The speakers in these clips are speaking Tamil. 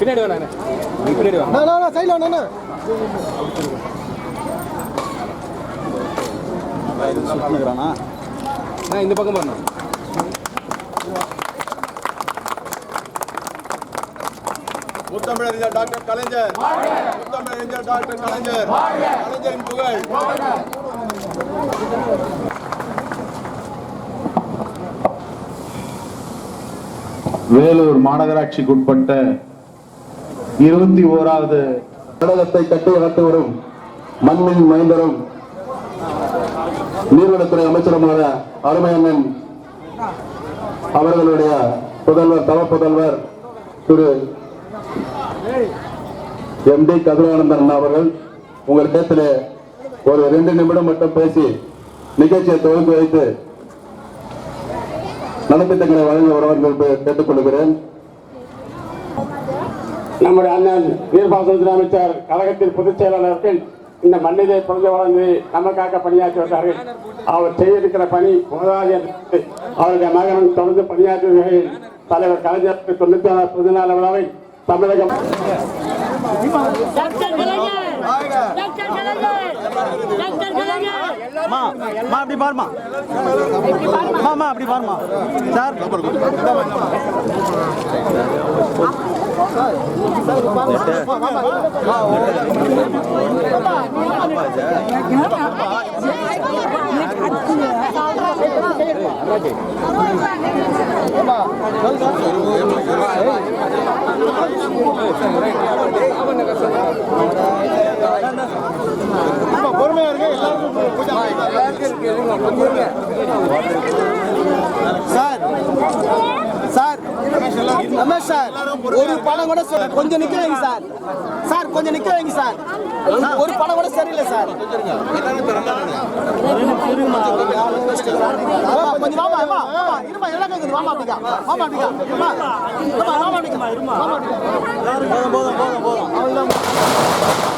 பின்னாடி வேணா நீ பின்னாடி வா. சைடில் வேணா நான் இந்த பக்கம் வரணும் முத்தமிழறிஞர் டாக்டர் கலைஞர். முத்தமிழறிஞர் டாக்டர் கலைஞர். கலைஞரின் புகழ். வேலூர் மாநகராட்சிக்குட்பட்ட இருபத்தி ஓராவது கடகத்தை கட்டி அகத்து வரும் மண்ணின் மைந்தரும் நீர்வளத்துறை அமைச்சருமான அருமையண்ணன் அவர்களுடைய புதல்வர் தவ புதல்வர் திரு எம் டி கதிரானந்தன் அவர்கள். அவர்கள் உங்களிடத்தில் ஒரு ரெண்டு நிமிடம் மட்டும் பேசி நிகழ்ச்சியை துவங்கி வைத்து நலத்திட்டங்களை வழங்க வருவார்கள் கேட்டுக்கொள்கிறேன். நம்முடைய அண்ணன் நீர்ப்பாசனத்துறை அமைச்சர் கழகத்தின் பொதுச் செயலாளர்கள் இந்த மண்ணிலே பிறந்து வளர்ந்து நமக்காக பணியாற்றி வந்தார்கள் அவர் செய்ய இருக்கிற பணி போதாது என்று அவருடைய மகன் தொடர்ந்து பணியாற்றி வருகையில் தலைவர் கலைஞர் தொண்ணூத்தி ஆறு பிறந்தநாள் விழாவை தமிழகம் அப்படி பாருமா மா அப்படி பாருமா சார். பொறுமையா இருக்கு எல்லாருக்கும் சார் ரமேஷ் சார் ஒரு படம் கூட கொஞ்சம் நிக்க வைங்க சார். சார் கொஞ்சம் நிக்க வைங்க சார். ஒரு படம் கூட சரியில்லை சார். கொஞ்சம் வாமா வாமா வாமா இருமா எல்லாம் கேக்குது வாமா அப்படிக்கா வாமா அப்படிக்கா வாமா வாமா வாமா அப்படிக்கா இருமா வாமா அப்படிக்கா போதும் போதும் போதும்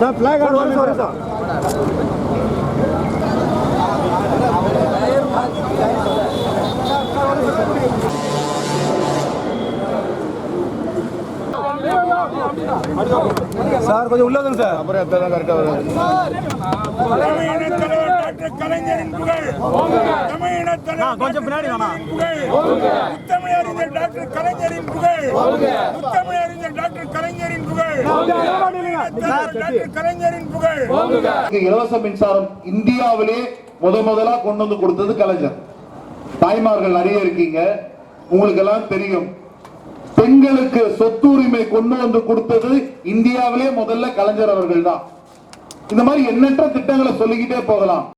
sir black order sir sir கொஞ்சம் உள்ளதுங்க சார் அப்புறம் எத்தனை கரெக்டாக வரும் தமிழின தலைவர் டாக்டர் கலைஞரின் புகழ் தமிழின தலைவர் கொஞ்சம் பின்னாடி வாமா. புகழ் முத்தமிழறிஞர் டாக்டர் கலைஞரின் புகழ். முத்தமிழறிஞர் டாக்டர் கலைஞரின் புகழ் டாக்டர் கலைஞரின் புகழ் இலவச மின்சாரம் இந்தியாவிலே முத முதலா கொண்டு வந்து கொடுத்தது கலைஞர். தாய்மார்கள் நிறைய இருக்கீங்க. உங்களுக்கு எல்லாம் தெரியும். பெண்களுக்கு சொத்துரிமை கொண்டு வந்து கொடுத்தது இந்தியாவிலே முதல்ல கலைஞர் அவர்கள் தான் இந்த மாதிரி எண்ணற்ற திட்டங்களை சொல்லிக்கிட்டே போகலாம்.